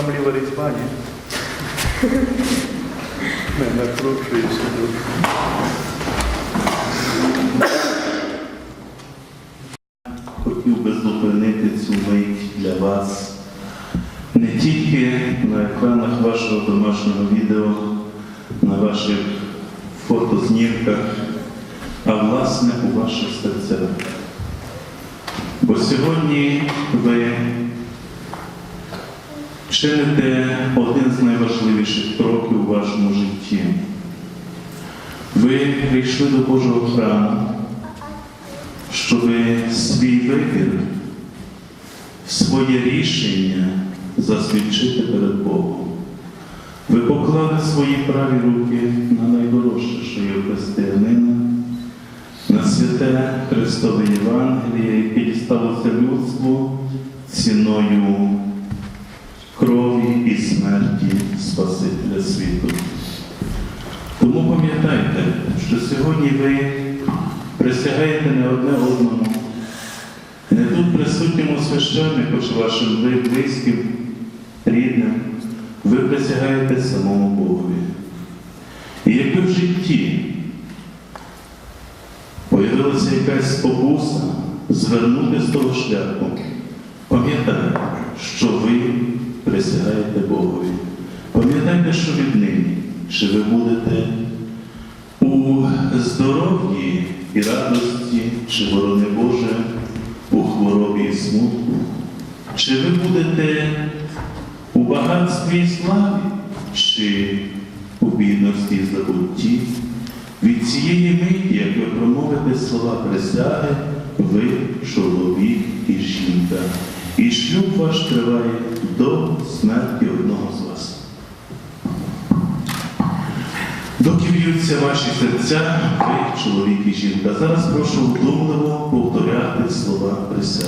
там ліва різьба, ні? Не накручується дуже. Хотів би зупинити цю мить для вас не тільки на екранах вашого домашнього відео, на ваших фотознімках, а власне у ваших серцях. Бо сьогодні ви чините один з найважливіших кроків у вашому житті. Ви прийшли до Божого храму щоб свій вибір, своє рішення засвідчити перед Богом. Ви поклали свої праві руки на найдорожче, що є християнина, на святе Христове Євангеліє, яке дісталося людству ціною смерті Спасителя світу. Тому пам'ятайте, що сьогодні ви присягаєте не одне одному, не тут присутньому священнику чи вашим близьким, рідним, ви присягаєте самому Богові. І якби в житті появилася якась спокуса звернути з того шляху, пам'ятайте, що ви присягаєте Богові. Пам'ятайте, що віднині, чи ви будете у здоров'ї і радості, чи, борони Боже, у хворобі і смутку, чи ви будете у багатстві і славі, чи у бідності і забутті, від цієї миті, як ви промовите слова присяги, ви чоловік і жінка, і шлюб ваш триває до смерті одного з вас. Доки б'ються ваші серця, ви, чоловік і жінка, зараз прошу вдумливо повторяти слова присяги.